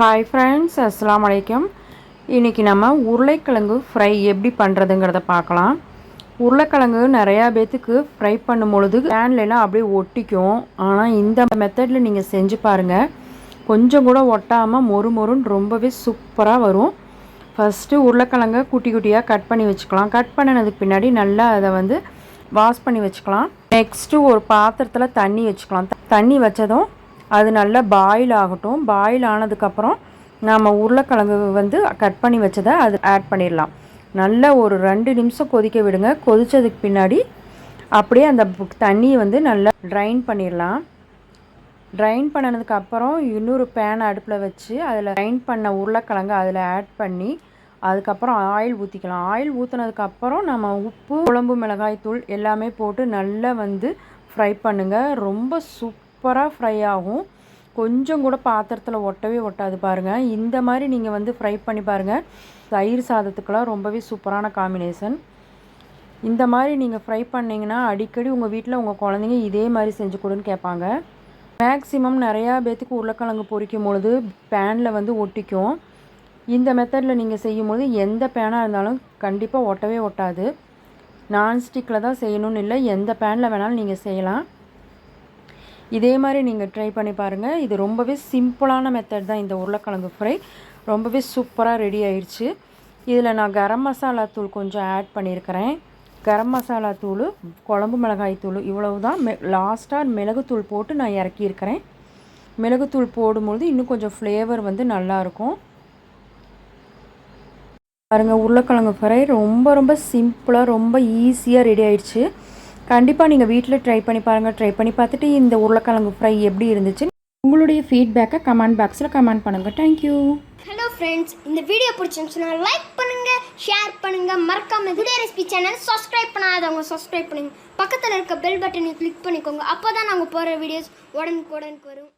Hi friends அஸ்லாம் வலைக்கம் இன்றைக்கி நம்ம உருளைக்கிழங்கு ஃப்ரை எப்படி பண்ணுறதுங்கிறத பார்க்கலாம். உருளைக்கிழங்கு நிறையா பேத்துக்கு ஃப்ரை பண்ணும் பொழுது பேன்லாம் அப்படியே ஒட்டிக்கும். ஆனால் இந்த மெத்தடில் நீங்கள் செஞ்சு பாருங்கள் கொஞ்சம் கூட ஒட்டாமல் மொறு மொறுன்னு ரொம்பவே சூப்பராக வரும். ஃபஸ்ட்டு உருளைக்கிழங்கை குட்டி குட்டியாக கட் பண்ணி வச்சுக்கலாம். கட் பண்ணினதுக்கு பின்னாடி நல்லா அதை வந்து வாஷ் பண்ணி வச்சுக்கலாம். நெக்ஸ்ட்டு ஒரு பாத்திரத்தில் தண்ணி வச்சுக்கலாம். தண்ணி வச்சதும் அது நல்லா பாயில் ஆகட்டும். பாயில் ஆனதுக்கப்புறம் நாம் உருளைக்கிழங்கு வந்து கட் பண்ணி வச்சதை அது ஆட் பண்ணிடலாம். நல்லா ஒரு ரெண்டு நிமிஷம் கொதிக்க விடுங்க. கொதித்ததுக்கு பின்னாடி அப்படியே அந்த தண்ணியை வந்து நல்லா ட்ரைன் பண்ணிடலாம். ட்ரைன் பண்ணினதுக்கு அப்புறம் இன்னொரு பேன் அடுப்பில் வச்சு அதில் ட்ரைன் பண்ண உருளைக்கிழங்கு அதில் ஆட் பண்ணி அதுக்கப்புறம் ஆயில் ஊற்றிக்கலாம் ஆயில் ஊற்றினதுக்கப்புறம் நம்ம உப்பு குழம்பு மிளகாய் தூள் எல்லாமே போட்டு நல்லா வந்து ஃப்ரை பண்ணுங்கள் ரொம்ப சூப் சூப்பராக ஃப்ரை ஆகும். கொஞ்சம் கூட பாத்திரத்தில் ஒட்டவே ஒட்டாது பாருங்கள் இந்த மாதிரி நீங்கள் வந்து ஃப்ரை பண்ணி பாருங்கள் தயிர் சாதத்துக்கெல்லாம் ரொம்பவே சூப்பரான காம்பினேஷன் இந்த மாதிரி நீங்கள் ஃப்ரை பண்ணிங்கன்னா அடிக்கடி உங்கள் வீட்டில் உங்கள் குழந்தைங்க இதே மாதிரி செஞ்சு கொடுன்னு கேட்பாங்க. மேக்ஸிமம் நிறையா பேத்துக்கு உருளைக்கிழங்கு பொரிக்கும் பொழுது பேனில் வந்து ஒட்டிக்கும். இந்த மெத்தடில் நீங்கள் செய்யும்பொழுது எந்த பேனாக இருந்தாலும் கண்டிப்பாக ஒட்டவே ஒட்டாது. நான்ஸ்டிக்கில் தான் செய்யணும்னு இல்லை. எந்த பேனில் வேணாலும் நீங்கள் செய்யலாம். இதே மாதிரி நீங்கள் ட்ரை பண்ணி பாருங்கள் இது ரொம்பவே சிம்பிளான மெத்தட் தான் இந்த உருளைக்கிழங்கு ஃப்ரை ரொம்பவே சூப்பராக ரெடி ஆயிடுச்சு. இதில் நான் கரம் மசாலா தூள் கொஞ்சம் ஆட் பண்ணியிருக்கிறேன் கரம் மசாலா தூள் குழம்பு மிளகாய் தூள் இவ்வளவு தான் மெ லாஸ்ட்டாக மிளகுத்தூள் போட்டு நான் இறக்கியிருக்கிறேன் மிளகுத்தூள் போடும்பொழுது இன்னும் கொஞ்சம் ஃப்ளேவர் வந்து நல்லாயிருக்கும் பாருங்கள் உருளைக்கிழங்கு ஃப்ரை ரொம்ப ரொம்ப சிம்பிளாக ரொம்ப ஈஸியாக ரெடி ஆயிடுச்சு. கண்டிப்பாக நீங்கள் வீட்டில் ட்ரை பண்ணி பாருங்கள் ட்ரை பண்ணி பார்த்துட்டு இந்த உருளைக்கிழங்கு ஃப்ரை எப்படி இருந்துச்சு உங்களுடைய ஃபீட்பேக்கை கமெண்ட் பாக்ஸில் கமெண்ட் பண்ணுங்கள் தேங்க்யூ ஹலோ ஃப்ரெண்ட்ஸ் இந்த வீடியோ பிடிச்சிருந்துச்சுன்னா லைக் பண்ணுங்கள் ஷேர் பண்ணுங்கள் மறக்காம குடிய ரெசிபி சேனல் சப்ஸ்கிரைப் பண்ணாதவங்க சப்ஸ்கிரைப் பண்ணுங்க. பக்கத்தில் இருக்க பெல் பட்டனை கிளிக் பண்ணிக்கோங்க. அப்போ தான் நாங்கள் போகிற வீடியோஸ் உடனுக்கு உடனுக்கு வரும்.